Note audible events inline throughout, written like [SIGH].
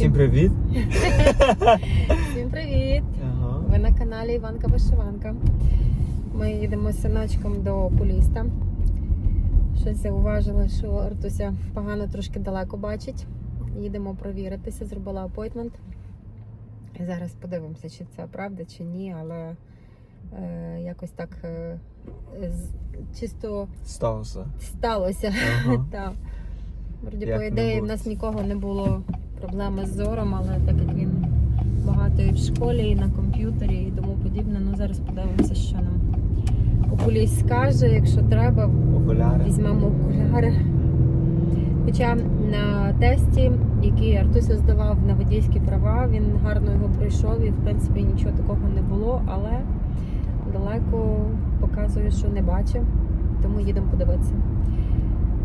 Всім привіт! Всім привіт! Ага. Ви на каналі Іванка Вишиванка. Ми їдемо з синочком до окуліста. Щось зауважила, що Артуся погано трошки далеко бачить. Їдемо провіритися, зробила апойтмент. Зараз подивимося, чи це правда, чи ні, але е, якось так е, з- чисто Сталося. сталося. Ага. [LAUGHS] Так. Вроді, по ідеї, в нас нікого не було проблеми з зором, але так як він багато і в школі, і на комп'ютері, і тому подібне. Ну зараз подивимося, що нам окуліст скаже. Якщо треба, Окуляри. візьмемо окуляри. Хоча на тесті, який Артуся здавав на водійські права, він гарно його пройшов і в принципі нічого такого не було, але далеко показує, що не бачив, тому їдемо подивитися.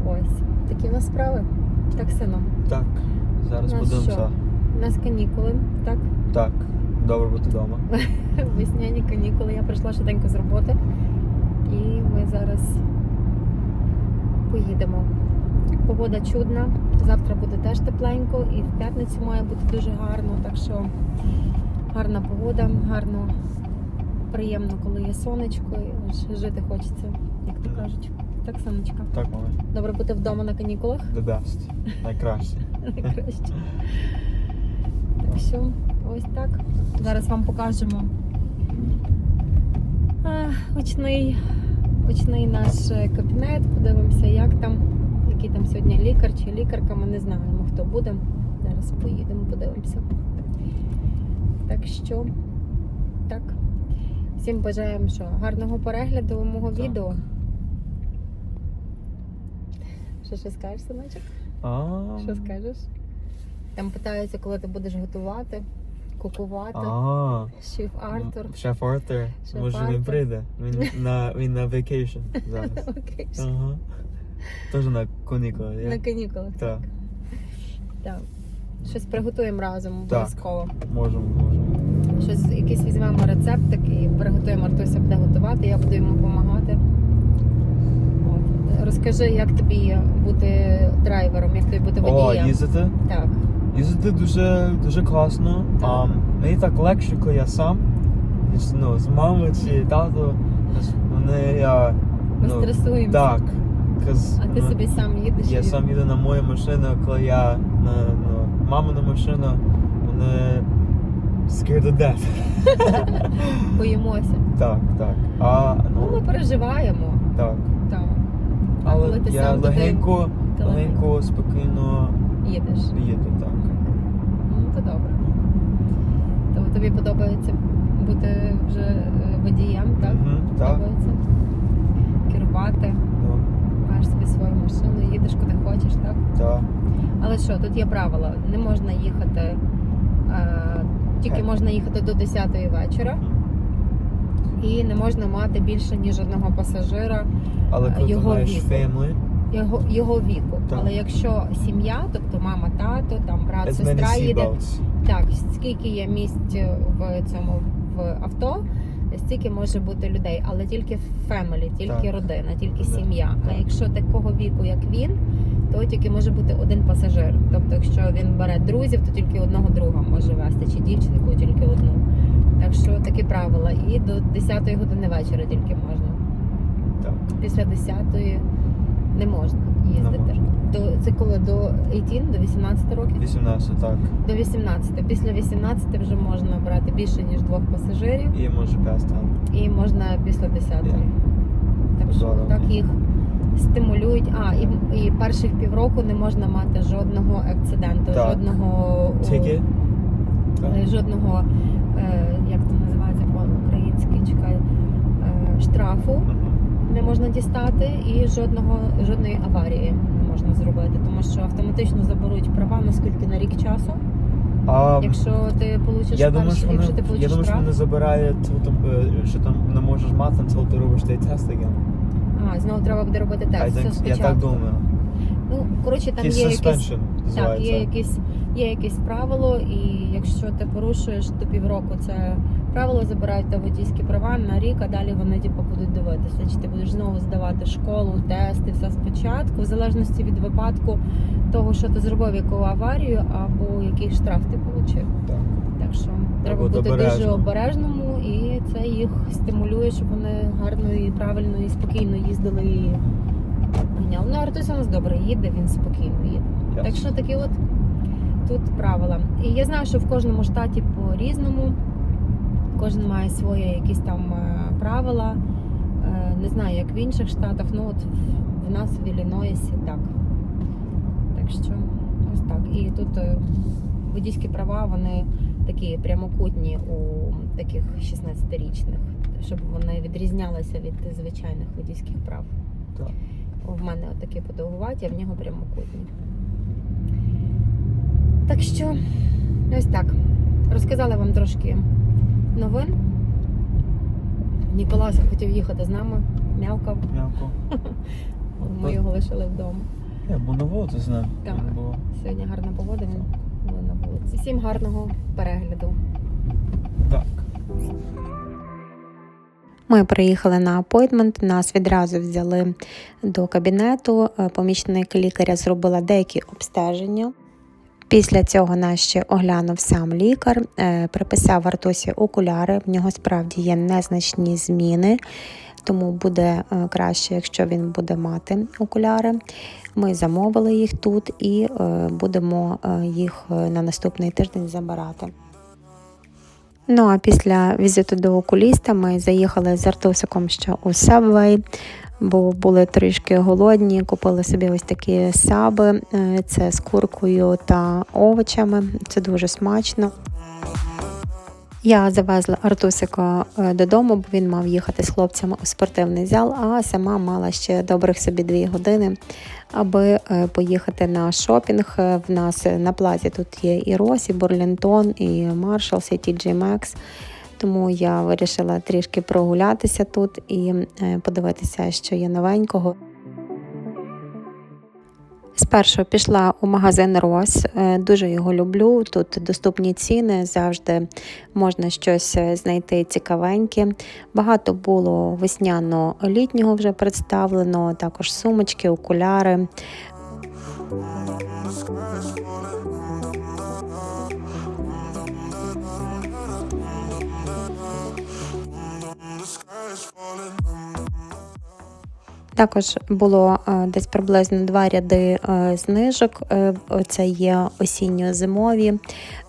Ось такі в нас справи. Так, сино. Так. Зараз Ну, подивимося. що? У нас канікули, так? Так. Добре бути вдома. [LAUGHS] Весняні канікули. Я прийшла швиденько з роботи. І ми зараз поїдемо. Погода чудна. Завтра буде теж тепленько, і в п'ятницю має бути дуже гарно. Так що гарна погода, гарно, приємно, коли є сонечко, і жити хочеться, як то кажуть. Так, сонечка. Так, мама. Добре бути вдома на канікулах. The best. Найкраще. Найкраще. Так що, ось так. Зараз вам покажемо а, очний, очний наш кабінет. Подивимося, як там, який там сьогодні лікар чи лікарка. Ми не знаємо, хто буде. Зараз поїдемо, подивимося. Так що, так. Всім бажаємо, що гарного перегляду мого Так. відео. Що ще скажеш, синочок? А. Що скажеш? Там питаються, коли ти будеш готувати, кукувати. А. Шеф Артур. Шеф Артур. Може він прийде. Він на він на vacation зараз. [LAUGHS] Ага. Теж на канікули, На канікулах. Так. Так. Щось приготуємо разом обов'язково. Можемо, можемо. Щось якийсь візьмемо рецептик і приготуємо. Артуся буде готувати, я буду йому допомагати. Розкажи, як тобі бути драйвером, як тобі бути О, водієм. їздити? Так. Їздити дуже, дуже класно. Так. А, мені так легше, коли я сам. Ну, з мамою чи тато. Вони я. Ми Ну, стресуємося. так. А ти ну, собі сам їдеш? Я і- сам їду на мою машину, коли я на ну, мамину машину, вони scared to death. [LAUGHS] Боїмося. так, так. А, Ну, ми ну, переживаємо. так. Так. А Але коли ти я сам легенько, ти легенько спокійно їдеш. їду, так. Ну, то добре. То тобі подобається бути вже е, водієм, так? Мгм, так. Подобається керувати, Ну, маєш собі свою машину, їдеш куди хочеш, так? так. Але що, тут є правила. Не можна їхати, е, тільки Е. можна їхати до 10-ї вечора. І не можна мати більше ніж одного пасажира Але коли ти Його маєш віку. family, його, його віку. Так. Але якщо сім'я, тобто мама, тато, там брат, as сестра їде. Так, скільки є місць в цьому в авто, стільки може бути людей, але тільки family, тільки Так. родина, тільки сім'я. А якщо такого віку, як він, то тільки може бути один пасажир. Тобто, якщо він бере друзів, то тільки одного друга може вести, чи дівчинку, тільки одну. Так що такі правила. І до 10 години вечора тільки можна. Так. Після 10 не можна їздити. можна. До це коли до 18, до 18 років. 18, так. До 18. Після 18 вже можна брати більше ніж двох пасажирів, І може там. і можна після 10. Є. Так що Здорово. так їх стимулюють. А і, і перших півроку не можна мати жодного акциденту, Так. жодного о, Тільки? е, жодного, як це називається по-українськи, чекай, е, штрафу не можна дістати, і жодного жодної аварії не можна зробити, тому що автоматично заберуть права наскільки на рік часу. А, Якщо ти получиш Я думаю, що вони, якщо ти я думаю, що вони забирають, там, е, що там не можеш мати, until ти робиш цей тест again. а, знову треба буде робити тест. Все think, я так думаю. Ну коротше, там є якісь так, є якісь є якесь правило, і якщо ти порушуєш, то півроку це правило, забирають та водійські права на рік, а далі вони типу, будуть дивитися, чи ти будеш знову здавати школу, тести, все спочатку, в залежності від випадку того, що ти зробив, яку аварію, або який штраф ти отримав. Так. Так що треба бути бути дуже обережному, і це їх стимулює, щоб вони гарно і правильно і спокійно їздили і ганяли. Ну, Артусь у нас добре їде, він спокійно їде. Так що такі от тут правила. І я знаю, що в кожному штаті по-різному. Кожен має свої якісь там е, правила. Е, Не знаю, як в інших штатах. Ну от в- нас в Іллінойсі так. Так що ось так. І тут е, водійські права, вони такі прямокутні у таких 16-річних, щоб вони відрізнялися від звичайних водійських прав. Так. В мене такі подовгуваті, а в нього прямокутні. Так що, ось так. Розказала вам трошки новин. Ніколас хотів їхати з нами, мявкав. М'яко. [LAUGHS] Ми його лишили вдома. Я бо на воду з ним. Так. Сьогодні гарна погода, він був на вулиці. Всім гарного перегляду. Так. Ми приїхали на апойтмент, нас відразу взяли до кабінету. Помічник лікаря зробила деякі обстеження. Після цього нас ще оглянув сам лікар, е, приписав Артусі окуляри. В нього справді є незначні зміни, тому буде е, краще, якщо він буде мати окуляри. Ми замовили їх тут і е, будемо їх на наступний тиждень забирати. Ну а після візиту до окуліста ми заїхали з Артусиком ще у Subway, бо були трішки голодні. Купили собі ось такі саби. е, Це з куркою та овочами. Це дуже смачно. Я завезла Артусика е, додому, бо він мав їхати з хлопцями у спортивний зал, а сама мала ще добрих собі дві години, аби е, поїхати на шопінг. В нас на плазі тут є і Рос, і Бурлінтон, і Marshalls, і TJ Maxx. Тому я вирішила трішки прогулятися тут і е, подивитися, що є новенького. Спершу пішла у магазин Рос, Е, дуже його люблю. Тут доступні ціни, завжди можна щось е, знайти цікавеньке. Багато було весняно-літнього вже представлено, також сумочки, окуляри. Також було е, десь приблизно два ряди е, знижок. Е, Це є осінньо-зимові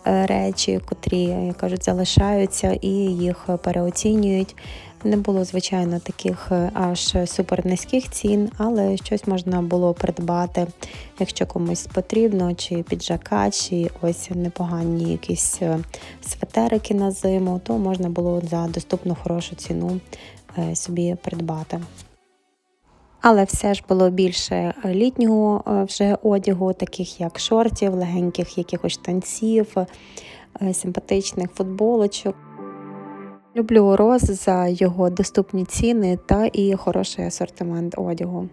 речі, котрі, як кажуть, залишаються і їх переоцінюють. Не було, звичайно, таких аж супер низьких цін, але щось можна було придбати, якщо комусь потрібно, чи піджака, чи ось непогані якісь светерики на зиму, то можна було за доступну хорошу ціну собі придбати. Але все ж було більше літнього е, вже одягу, таких як шортів, легеньких якихось штанців, е, симпатичних футболочок. Люблю роз за його доступні ціни та і хороший асортимент одягу.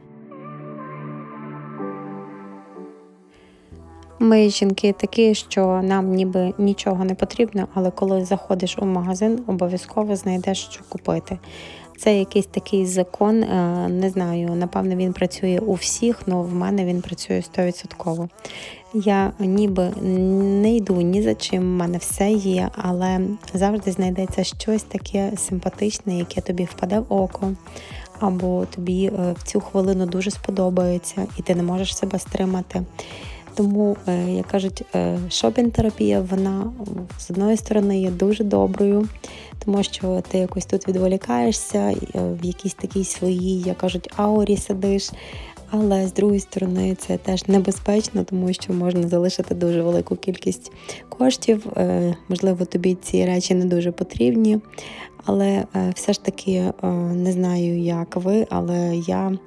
Ми жінки такі, що нам ніби нічого не потрібно, але коли заходиш у магазин, обов'язково знайдеш, що купити. Це якийсь такий закон, е, не знаю, напевно, він працює у всіх, але в мене він працює 100%. Я ніби не йду ні за чим, в мене все є, але завжди знайдеться щось таке симпатичне, яке тобі впаде в око, або тобі е, в цю хвилину дуже сподобається, і ти не можеш себе стримати. Тому, е, як кажуть, е, шопінг-терапія, вона з одної сторони є дуже доброю, тому що ти якось тут відволікаєшся, е, в якійсь такій своїй, як кажуть, аурі сидиш. Але з другої сторони це теж небезпечно, тому що можна залишити дуже велику кількість коштів. Е, Можливо, тобі ці речі не дуже потрібні. Але е, все ж таки е, не знаю, як ви, але я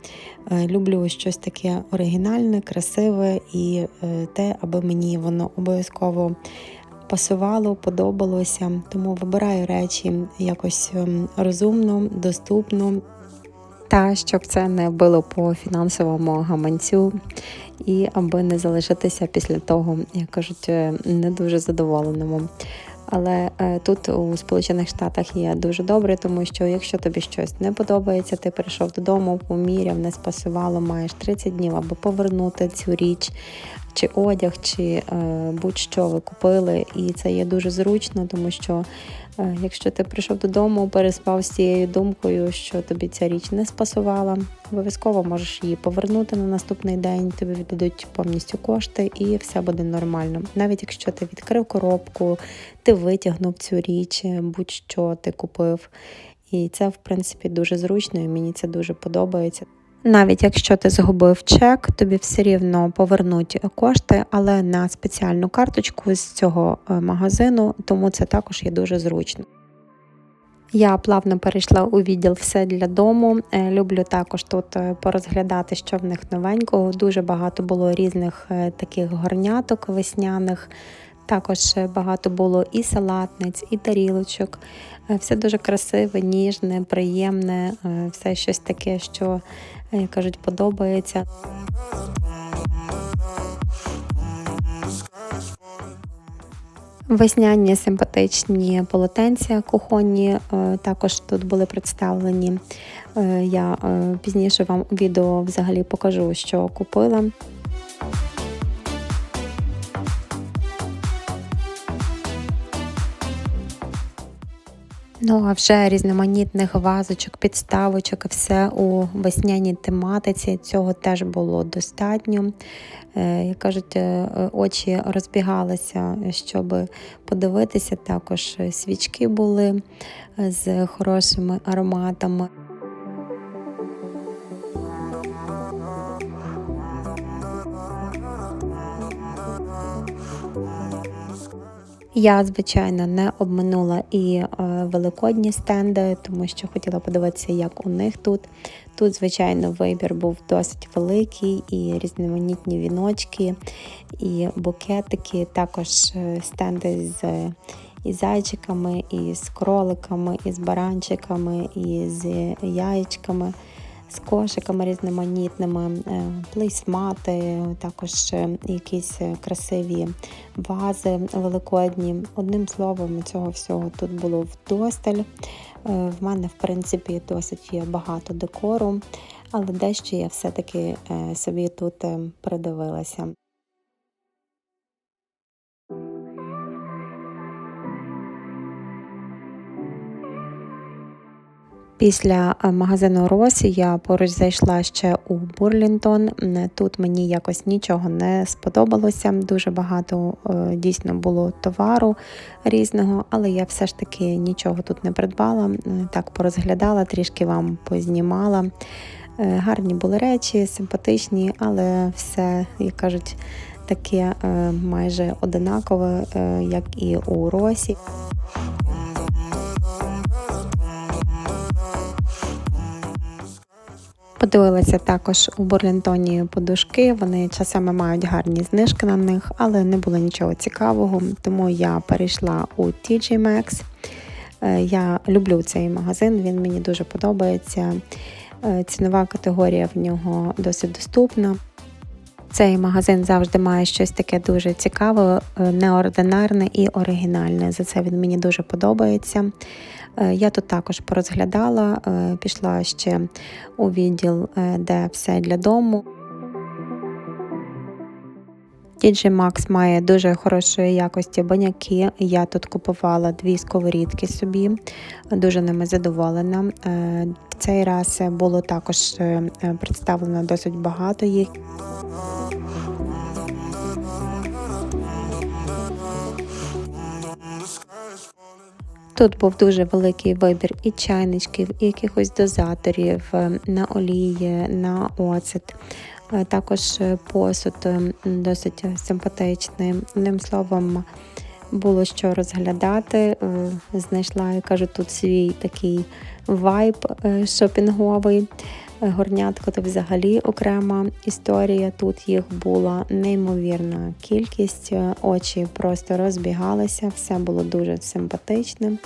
люблю щось таке оригінальне, красиве і те, аби мені воно обов'язково пасувало, подобалося. Тому вибираю речі якось ем, розумно, доступно. Та щоб це не було по фінансовому гаманцю, і аби не залишитися після того, як кажуть, е, не дуже задоволеному. Але е, тут у Сполучених Штатах є дуже добре, тому що якщо тобі щось не подобається, ти прийшов додому, поміряв, не спасувало, маєш 30 днів, аби повернути цю річ, чи одяг, чи е, будь-що ви купили. І це є дуже зручно, тому що е, якщо ти прийшов додому, переспав з цією думкою, що тобі ця річ не спасувала, обов'язково можеш її повернути на наступний день, тобі віддадуть повністю кошти і все буде нормально. Навіть якщо ти відкрив коробку, ти витягнув цю річ, будь-що ти купив. І це, в принципі, дуже зручно, і мені це дуже подобається. Навіть якщо ти згубив чек, тобі все рівно повернуть кошти, але на спеціальну карточку з цього е, магазину, тому це також є дуже зручно. Я плавно перейшла у відділ все для дому. Е, Люблю також тут е, порозглядати, що в них новенького. Дуже багато було різних таких горняток весняних. Також багато було і салатниць, і тарілочок. Все дуже красиве, ніжне, приємне, все щось таке, що кажуть, подобається. Весняні симпатичні полотенця кухонні е, також тут були представлені. Е, Я е, пізніше вам у відео взагалі покажу, що купила. Ну а вже різноманітних вазочок, підставочок, все у весняній тематиці. Цього теж було достатньо. Е, Як кажуть, е, очі розбігалися, щоб подивитися. Також свічки були е, з хорошими ароматами. Я, звичайно, не обминула і е, великодні стенди, тому що хотіла подивитися, як у них тут. Тут, звичайно, вибір був досить великий, і різноманітні віночки, і букетики, також е, стенди з і зайчиками, і з кроликами, і з баранчиками, і з яєчками. З кошиками різноманітними, е, плейсмати, також е, якісь е, красиві вази великодні. Одним словом, цього всього тут було вдосталь. В мене, в принципі, досить є багато декору, але дещо я все-таки собі тут придивилася. Після е, магазину Росі я поруч зайшла ще у Бурлінтон. Тут мені якось нічого не сподобалося. Дуже багато е, дійсно було товару різного, але я все ж таки нічого тут не придбала. Так порозглядала, трішки вам познімала. Е, Гарні були речі, симпатичні, але все, як кажуть, таке майже одинакове, як і у Росі. Подивилася також у Бурлінтоні подушки. Вони часами мають гарні знижки на них, але не було нічого цікавого. Тому я перейшла у TJ Maxx. Е, Я люблю цей магазин, він мені дуже подобається. Е, Цінова категорія в нього досить доступна. Цей магазин завжди має щось таке дуже цікаве, е, неординарне і оригінальне. За це він мені дуже подобається. Е, Я тут також порозглядала, е, пішла ще у відділ, е, де все для дому. TJ Maxx має дуже хорошої якості баняки. Я тут купувала дві сковорідки собі, дуже ними задоволена. В цей раз було також представлено досить багато їх. Тут був дуже великий вибір і чайничків, і якихось дозаторів е, на олії, на оцет. Е, Також е, посуд досить симпатичний. Одним словом, було що розглядати. Знайшла, я кажу, тут свій такий вайб шопінговий. Горнятко то взагалі окрема історія. Тут їх була неймовірна кількість. Очі просто розбігалися, все було дуже симпатичним.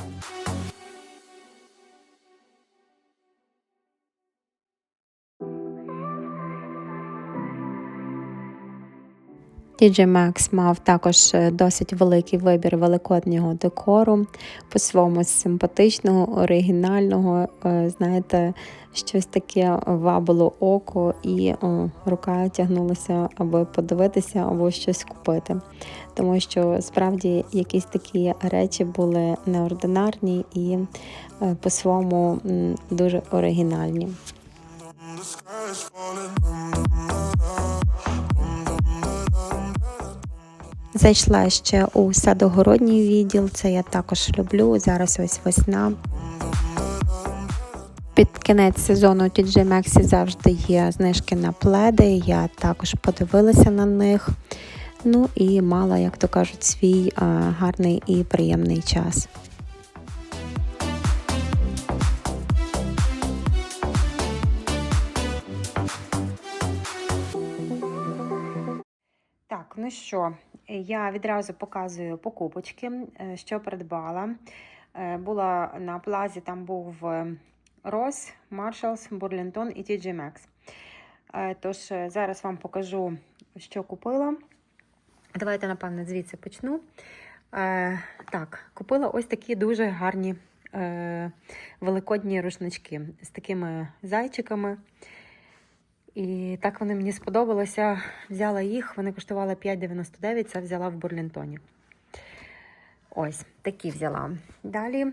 TJ Maxx мав також е, досить великий вибір великоднього декору, по-своєму симпатичного, оригінального. е, Знаєте, щось таке вабило око, і о, рука тягнулася, аби подивитися або щось купити. Тому що справді якісь такі речі були неординарні і е, по-своєму дуже оригінальні. Зайшла ще у садогородній відділ, це я також люблю. Зараз ось весна. Під кінець сезону TJ Maxx завжди є знижки на пледи. Я також подивилася на них. Ну і мала, як то кажуть, свій гарний і приємний час. Так, ну що, я відразу показую покупочки, е, що придбала. Е, Була на плазі, там був е, Ross, Marshalls, Burlington і TJ Maxx. Тож зараз вам покажу, що купила. Давайте, напевно, звідси почну. Так, купила ось такі дуже гарні великодні рушнички з такими зайчиками. І так вони мені сподобалися. Взяла їх, вони коштували 5,99, це взяла в Бурлінтоні. Ось, такі взяла. Далі,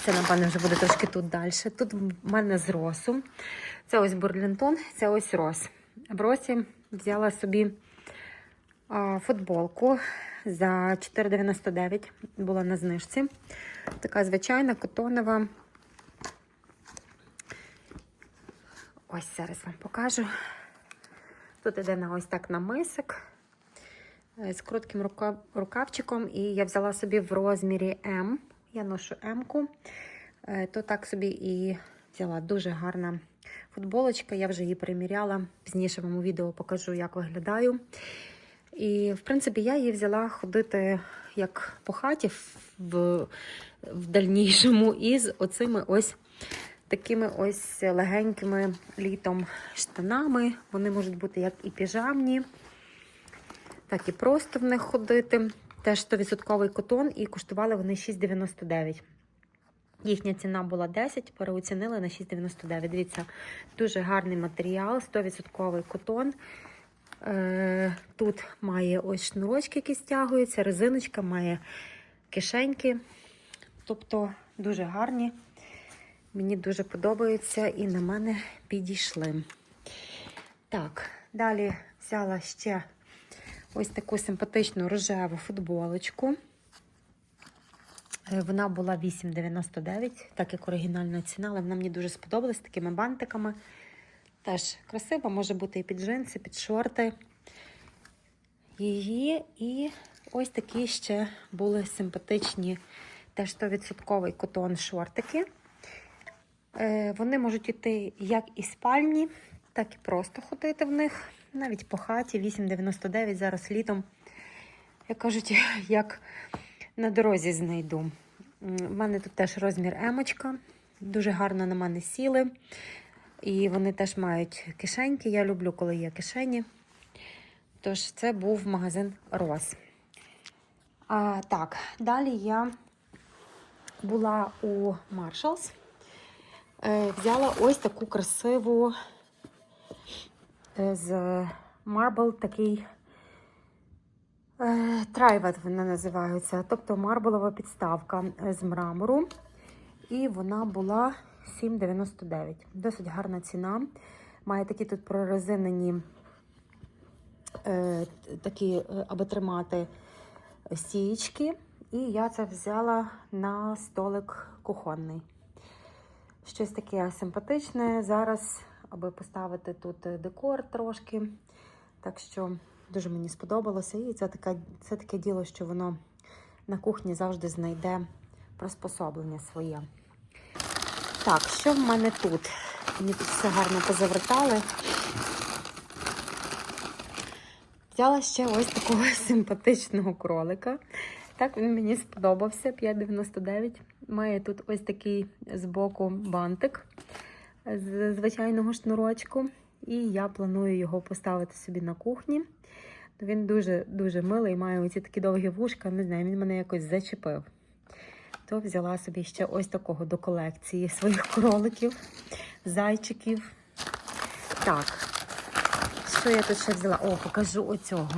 це, напевно, вже буде трошки тут далі. Тут в мене з росу. Це ось Бурлінтон, це ось рос. В росі взяла собі футболку за 4,99. Була на знижці. Така звичайна, котонова. Ось зараз вам покажу. Тут іде на ось так намисик е, з коротким рукавчиком, і я взяла собі в розмірі М. Я ношу М-ку. Е, То так собі і взяла дуже гарна футболочка. Я вже її приміряла. Пізніше вам у відео покажу, як виглядаю. І, в принципі, я її взяла ходити як по хаті в, в дальнішому із оцими ось такими ось легенькими літом штанами. Вони можуть бути як і піжамні, так і просто в них ходити. Теж 100% котон, і коштували вони 6,99. Їхня ціна була 10, переоцінили на 6,99. Дивіться, дуже гарний матеріал, 100% котон. Е, Тут має ось шнурочки, які стягуються, резиночка має кишеньки. Тобто дуже гарні. Мені дуже подобається і на мене підійшли. Так, далі взяла ще ось таку симпатичну рожеву футболочку. Е, Вона була 8,99, так як оригінальна ціна, але вона мені дуже сподобалась з такими бантиками. Теж красива, може бути і під джинси, під шорти. Її і ось такі ще були симпатичні, теж 100% котон шортики. Е, Вони можуть йти як і спальні, так і просто ходити в них. Навіть по хаті 8,99 зараз літом. Як кажуть, [LAUGHS] як на дорозі знайду. У мене тут теж розмір емочка. Дуже гарно на мене сіли. І вони теж мають кишеньки. Я люблю, коли є кишені. Тож це був магазин Рос. А, так, далі я була у Marshalls. Е, взяла ось таку красиву е, з Marble такий е, трайвет вона називається. Тобто марболова підставка з мрамору. І вона була 7,99. Досить гарна ціна. Має такі тут прорезинені такі, аби тримати стієчки. І я це взяла на столик кухонний. Щось таке симпатичне зараз, аби поставити тут декор трошки. Так що дуже мені сподобалося. І це, така, це таке діло, що воно на кухні завжди знайде приспособлення своє. Так, що в мене тут? Мені тут все гарно позавертали. Взяла ще ось такого [LAUGHS] симпатичного кролика. Так, він мені сподобався. 5,99. Має тут ось такий збоку бантик з звичайного шнурочку. І я планую його поставити собі на кухні. Він дуже-дуже милий, має оці такі довгі вушка, не знаю, він мене якось зачепив. То взяла собі ще ось такого до колекції своїх кроликів, зайчиків. Так, що я тут ще взяла? О, покажу оцього.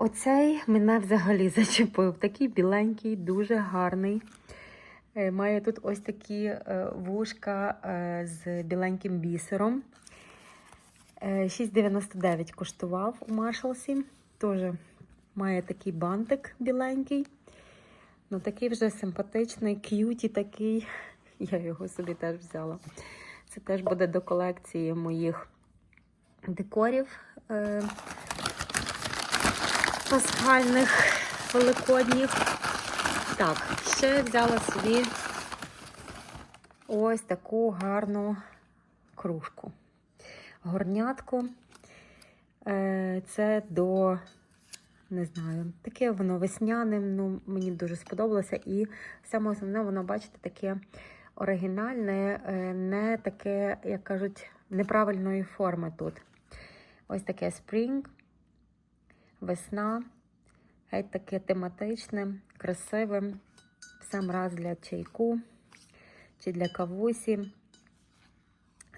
Оцей мене взагалі [LAUGHS] зачепив. Такий біленький, дуже гарний. Е, Має тут ось такі е, вушка е, з біленьким бісером. Е, 6,99 коштував у Маршалсі. Теж має такий бантик біленький. Ну, такий вже симпатичний, к'юті такий. [LAUGHS] Я його собі теж взяла. Це теж буде до колекції моїх декорів пасхальних, великодніх. Так, ще взяла собі ось таку гарну кружку. Горнятку. Е, Це до, не знаю, таке воно весняне, ну, мені дуже сподобалося. І саме основне, воно, бачите, таке оригінальне, е, не таке, як кажуть, неправильної форми тут. Ось таке spring, весна, геть таке тематичне, красиве. В сам раз для чайку чи для кавусі.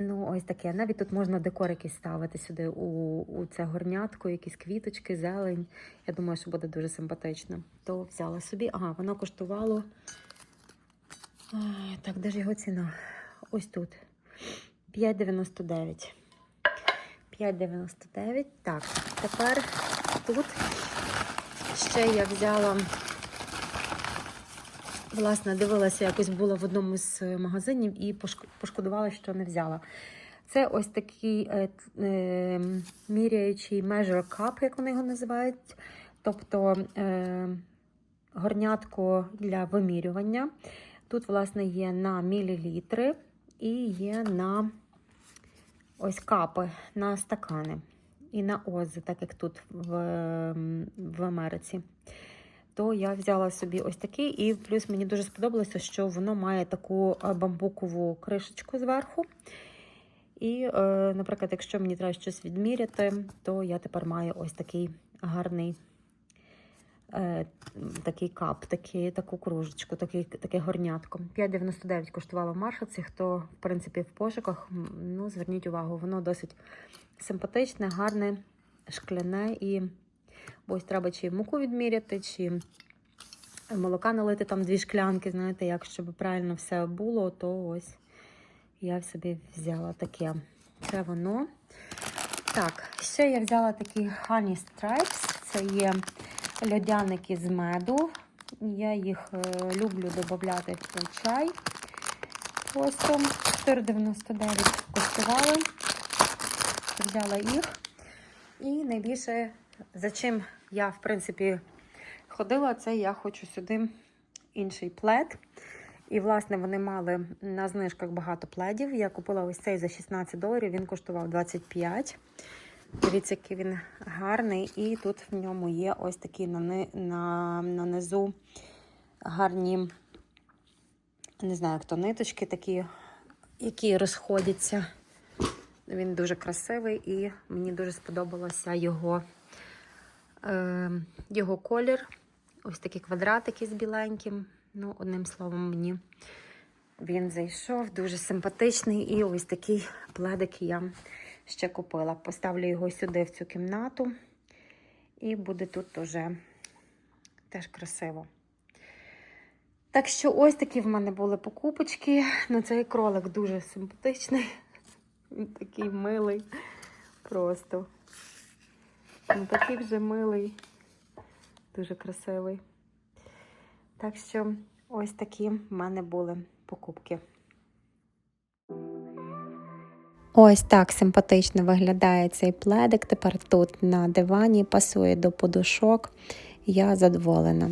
Ну, ось таке. Навіть тут можна декор якийсь ставити сюди у, у це горнятку, якісь квіточки, зелень. Я думаю, що буде дуже симпатично. То взяла собі. Ага, воно коштувало. Так, де ж його ціна? Ось тут. 5,99. 5,99. Так, тепер ще я взяла. Власне, дивилася, якось була в одному з магазинів і пошкодувала, що не взяла. Це ось такий е, е, міряючий measure cup, як вони його називають. Тобто е, горнятко для вимірювання. Тут, власне, є на мілілітри і є на ось капи, на стакани. І на ози, так як тут в, в Америці то я взяла собі ось такий, і плюс мені дуже сподобалося, що воно має таку е, бамбукову кришечку зверху. І, е, наприклад, якщо мені треба щось відміряти, то я тепер маю ось такий гарний е, такий кап, такий, таку кружечку, такий, таке горнятко. 5,99 коштувало в маршалці. Хто, в принципі, в пошуках, ну, зверніть увагу, воно досить симпатичне, гарне, шкляне і ось треба чи муку відміряти, чи молока налити там дві шклянки, знаєте, як щоб правильно все було, то ось я собі взяла таке. Це воно. Так, ще я взяла такі Honey Stripes. Це є льодяники з меду. Я їх е, люблю додати в чай. Просто 4,99 коштували. Взяла їх. І найбільше за чим я, в принципі, ходила, це я хочу сюди інший плед. І, власне, вони мали на знижках багато пледів. Я купила ось цей за 16 доларів, він коштував 25. Дивіться, який він гарний. І тут в ньому є ось такі на, на, на низу гарні, не знаю, як то ниточки такі, які розходяться. Він дуже красивий і мені дуже сподобалося його, е, його колір. Ось такі квадратики з біленьким. Ну, одним словом, мені він зайшов, дуже симпатичний. І ось такий пледик я ще купила. Поставлю його сюди, в цю кімнату, і буде тут уже теж красиво. Так що ось такі в мене були покупочки. Ну, цей кролик дуже симпатичний. Він такий милий. Просто. Ну, такий вже милий, дуже красивий. Так що ось такі в мене були покупки. Ось так симпатично виглядає цей пледик. Тепер тут на дивані пасує до подушок. Я задоволена.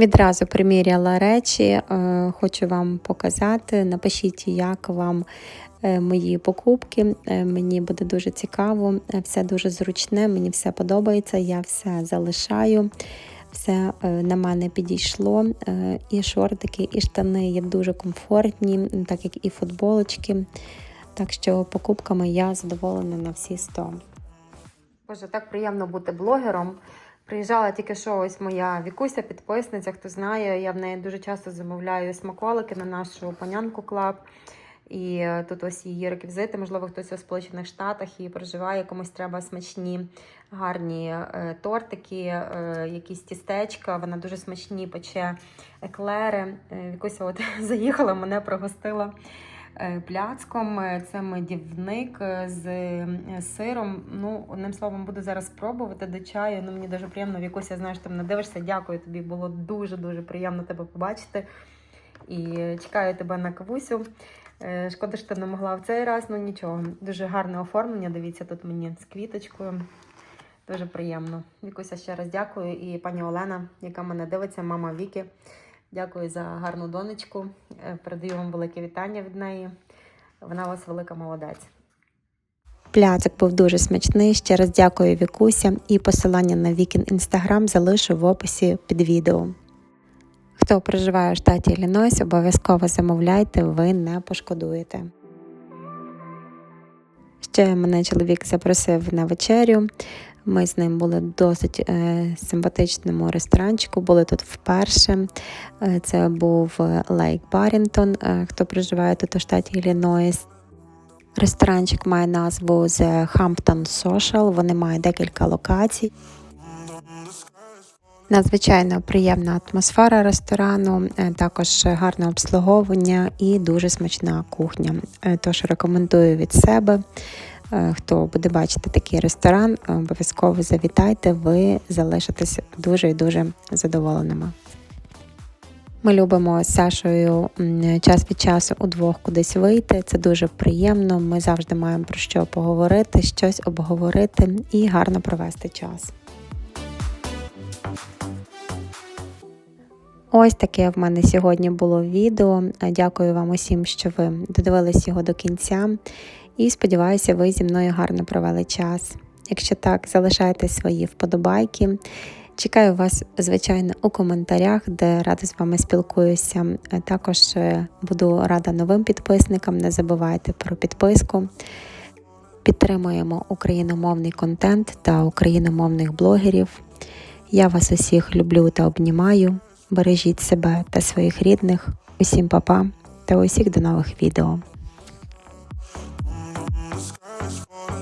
Відразу приміряла речі, е, хочу вам показати. Напишіть, як вам е, мої покупки. Е, Мені буде дуже цікаво, все дуже зручне, мені все подобається, я все залишаю. Все на мене підійшло. І шортики, і штани є дуже комфортні, так як і футболочки. Так що покупками я задоволена на всі 100. Боже, так приємно бути блогером. Приїжджала тільки що ось моя Вікуся, підписниця, хто знає, я в неї дуже часто замовляю смаколики на нашу панянку клаб. І е, тут ось її реквізити, можливо, хтось у Сполучених Штатах і проживає, комусь треба смачні, гарні е, тортики, е, якісь тістечка. Вона дуже смачні пече еклери. Вікуся от [LAUGHS] заїхала, мене прогостила пляцком. Е, Це медівник е, з е, сиром. Ну, одним словом, буду зараз пробувати до чаю. Ну, мені дуже приємно. Вікуся, знаєш, ти мене дивишся. Дякую тобі. Було дуже дуже приємно тебе побачити. І чекаю тебе на кавусю. Е, Шкода, що ти не могла в цей раз, ну нічого. Дуже гарне оформлення. Дивіться, тут мені з квіточкою. Дуже приємно. Вікуся ще раз дякую. І пані Олена, яка мене дивиться, мама Віки. Дякую за гарну донечку. Е, Передаю вам велике вітання від неї. Вона вас велика молодець. Пляцик був дуже смачний. Ще раз дякую Вікуся і посилання на Вікін інстаграм залишу в описі під відео. Хто проживає в штаті Іллінойс, обов'язково замовляйте, ви не пошкодуєте. Ще мене чоловік запросив на вечерю. Ми з ним були в досить е, симпатичному ресторанчику, були тут вперше. Е, Це був Лейк Баррінтон, е, хто проживає тут у штаті Іллінойс. Ресторанчик має назву The Hampton Social. Вони мають декілька локацій. Надзвичайно приємна атмосфера ресторану, е, також гарне обслуговування і дуже смачна кухня. Е, Тож рекомендую від себе. Е, Хто буде бачити такий ресторан, е, обов'язково завітайте, ви залишитесь дуже і дуже задоволеними. Ми любимо з Сашою час від часу удвох кудись вийти. Це дуже приємно. Ми завжди маємо про що поговорити, щось обговорити і гарно провести час. Ось таке в мене сьогодні було відео. Дякую вам усім, що ви додивились його до кінця. І сподіваюся, ви зі мною гарно провели час. Якщо так, залишайте свої вподобайки. Чекаю вас, звичайно, у коментарях, де радо з вами спілкуюся. Також е, буду рада новим підписникам. Не забувайте про підписку. Підтримуємо україномовний контент та україномовних блогерів. Я вас усіх люблю та обнімаю. Бережіть себе та своїх рідних. Усім па-па та усіх до нових відео. just wanna